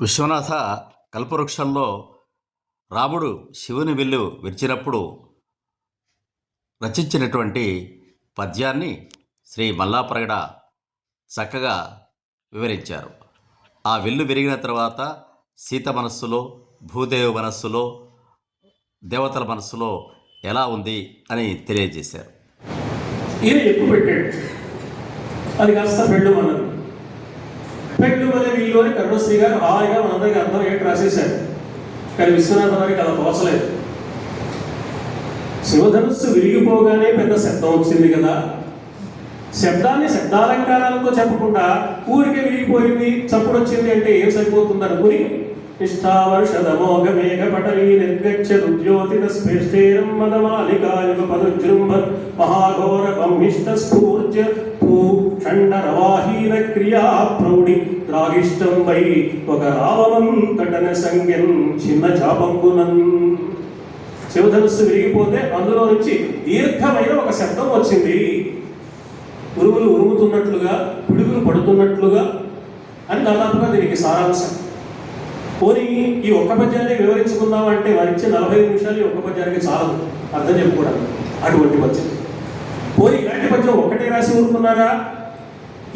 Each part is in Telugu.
విశ్వనాథ కల్పవృక్షంలో రాముడు శివుని విల్లు విరిచినప్పుడు రచించినటువంటి పద్యాన్ని శ్రీ మల్లాప్రగడ చక్కగా వివరించారు. ఆ విల్లు విరిగిన తర్వాత సీత మనస్సులో భూదేవి మనస్సులో దేవతల మనస్సులో ఎలా ఉంది అని తెలియజేశారు. ఈయన ఎక్కువ పెట్టాడు. అది కాస్త పెళ్ళు అన్నది. అనే కరుణశ్రీ గారు హాయిగా మనందరికీ అర్థం ఏంటి రాసేశారు. కానీ విశ్వనాథ గారికి అలా తోచలేదు. శివధనుస్సు విరిగిపోగానే పెద్ద శబ్దం వచ్చింది కదా. శబ్దాన్ని శబ్దాలంకారాలతో చెప్పకుండా ఊరికే విరిగిపోయింది చప్పుడు వచ్చింది అంటే ఏం సరిపోతుంది అనుకుని నిష్ఠావర్షదమోఘ మేఘ పటలీ నిర్గచ్చదు జ్యోతిత స్పృష్టేరం మదమాలికాయుగ పదుజృంభ మహాఘోర బ్రహ్మిష్ట స్ఫూర్జ భూ షండరవాహీన క్రియా ప్రౌఢి. ద్రాగిష్టం వై ఒక రావమంతటన సంజ్ఞం చిన్న చాపంబునన్ శివధనుస్సు విరిగిపోతే అందులో నుంచి దీర్ఘమైన ఒక శబ్దం వచ్చింది. ఉరుములు ఉరుముతున్నట్లుగా పిడుగులు పడుతున్నట్లుగా అని దాదాపుగా దీనికి సారాంశం. పోనీ ఈ ఒక్క పద్యాన్ని వివరించుకుందామంటే వారిచ్చే నలభై నిమిషాలు ఈ ఒక్క పద్యానికి చాలదు. అర్థం చెప్పుకోవడానికి అటువంటి పద్యం. పోనీ ఇలాంటి పద్యం ఒక్కటే రాసి ఊరుకున్నారా?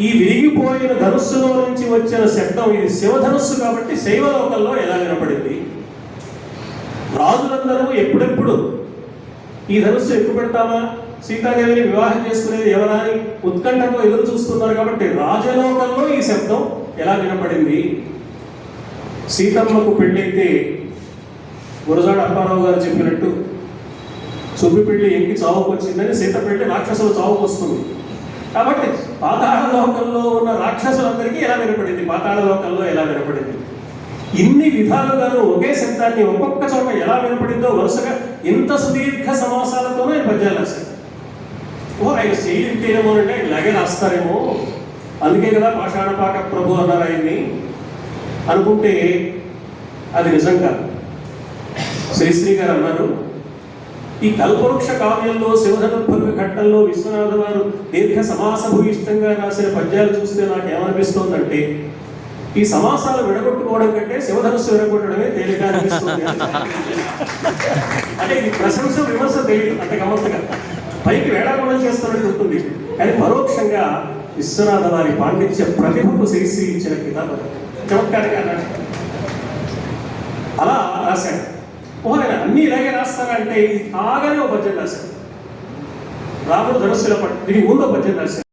ఈ విరిగిపోయిన ధనుస్సులో నుంచి వచ్చిన శబ్దం ఇది శివధనుస్సు కాబట్టి శైవలోకంలో ఎలా వినపడింది? రాజులందరూ ఎప్పుడెప్పుడు ఈ ధనుస్సు ఎక్కువ పెడతామా? సీతాదేవిని వివాహం చేసుకునేది ఎవరా అని ఉత్కంఠతో ఎదురు చూస్తున్నారు కాబట్టి రాజలోకంలో ఈ శబ్దం ఎలా వినపడింది? సీతమ్మకు పెళ్ళైతే గురజాడ అప్పారావు గారు చెప్పినట్టు సుబ్బి పెళ్ళి ఎంకి చావుకు వచ్చిందని సీత పెళ్ళి రాక్షసులు చావుకు వస్తుంది కాబట్టి పాతాళ లోకంలో ఉన్న రాక్షసులందరికీ ఎలా వినపడింది? పాతాళ లోకంలో ఎలా వినపడింది? ఇన్ని విధాలుగాను ఒకే శబ్దాన్ని ఒక్కొక్క చోట ఎలా వినపడిందో వరుసగా ఇంత సుదీర్ఘ సమాసాలతోనే ఆయన పద్యాలు రాశారు. ఓ ఆయన శైలింతేనేమో అంటే ఆయన ఇలాగే రాస్తారేమో. అందుకే కదా పాషాణపాక ప్రభు అన్నారు ఆయన్ని. అనుకుంటే అది నిజం కాదు. శ్రీశ్రీ గారు అన్నారు ఈ కల్పవృక్ష కావ్యంలో శివధనుర్భంగ ఘట్టంలో విశ్వనాథ వారు దీర్ఘ సమాసభూయిష్టంగా రాసిన పద్యాలు చూస్తే నాకు ఏమనిపిస్తోందంటే ఈ సమాసాలు విడగొట్టుకోవడం కంటే శివధనుస్సు విడగొట్టడమే తేలిక అనిపిస్తుంది. అంటే ఇది ప్రశంస విమర్శ తెలియదు అంత గమ్మత్తుగా పైకి వేళాకోళం చేస్తున్నట్టు ఉంటుంది కానీ పరోక్షంగా విశ్వనాథ వారి పాండిత్య ప్రతిభకు శ్రీశ్రీ ఇచ్చిన కితాబు. చమత్కారంగా అలా రాశాడు ఓహో నేను అన్ని ఇలాగే రాస్తానంటే ఇది ఒక పద్యం రాశాడు. రాముడు ధనుస్సుల పట్టు దీనికి ముందు ఒక పద్యం రాశాడు.